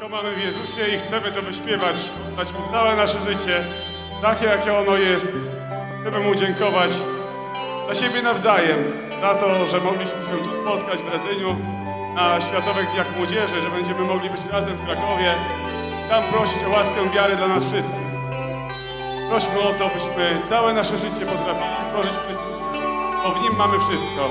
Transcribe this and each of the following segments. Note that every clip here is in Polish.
Wszystko mamy w Jezusie i chcemy to wyśpiewać, dać Mu całe nasze życie, takie jakie ono jest. Chcemy Mu dziękować za siebie nawzajem, za to, że mogliśmy się tu spotkać w Radzyniu na Światowych Dniach Młodzieży, że będziemy mogli być razem w Krakowie, tam prosić o łaskę wiary dla nas wszystkich. Prośmy o to, byśmy całe nasze życie potrafili tworzyć w Chrystusie, bo w Nim mamy wszystko.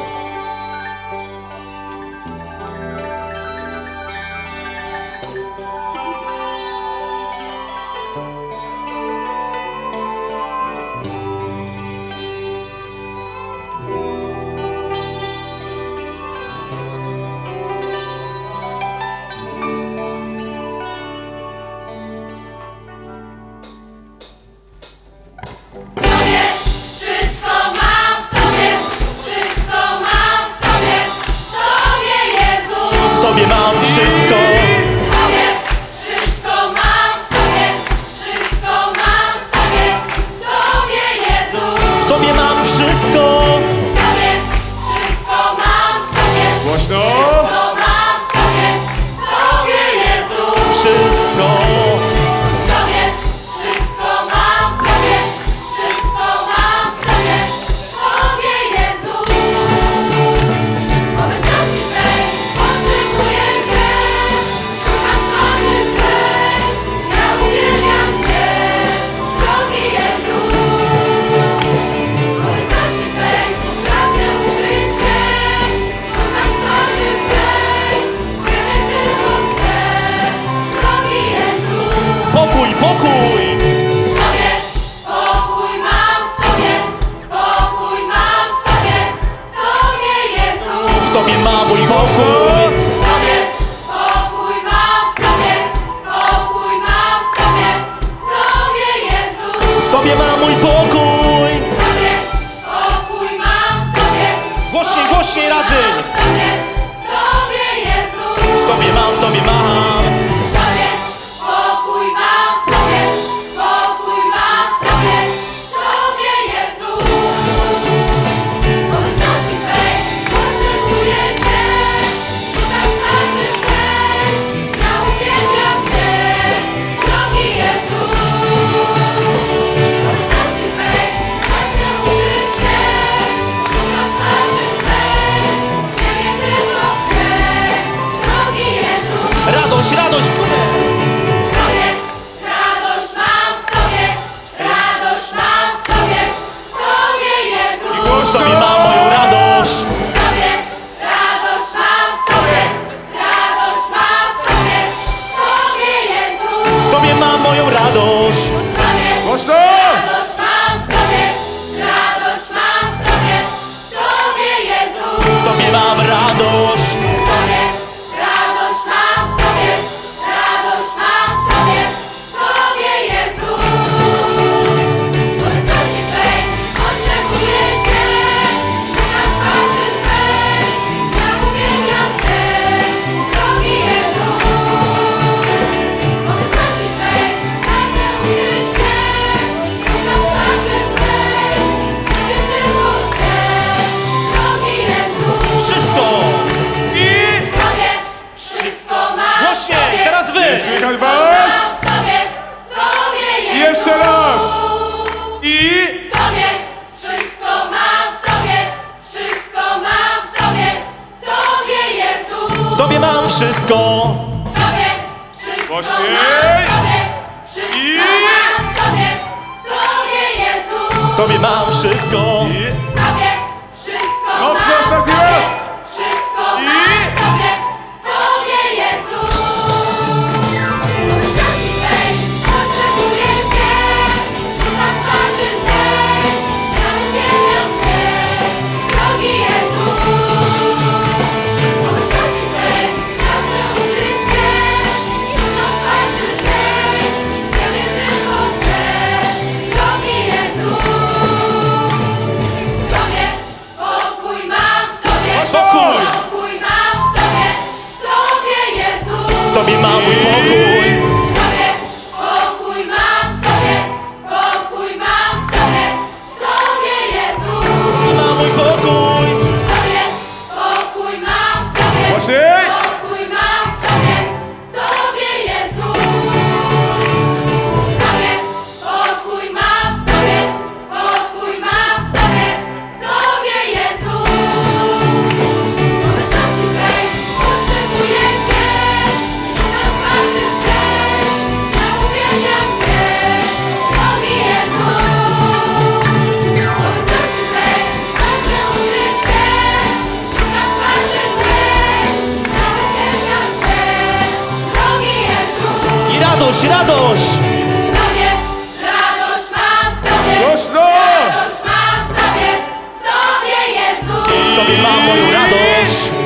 pokój! Pokój mam w Tobie! Głośniej, głośniej radzeń! W Tobie, Jezu! W Tobie mam, w Tobie mam! w sobie mam moją radość. Tobie, radość mam w Tobie, radość mam w Tobie, w Tobie Jezu. W Tobie mam moją radość. Głośno! tobie mam wszystko. W tobie wszystko Głośniej. mam, w tobie wszystko I... mam, w tobie, w tobie Jezu. W tobie mam wszystko. I... W tobie Bima, we. Radość, radość! W Tobie radość mam w Tobie. Głośno! Radość mam w Tobie. W Tobie Jezu. W Tobie mam moją radość.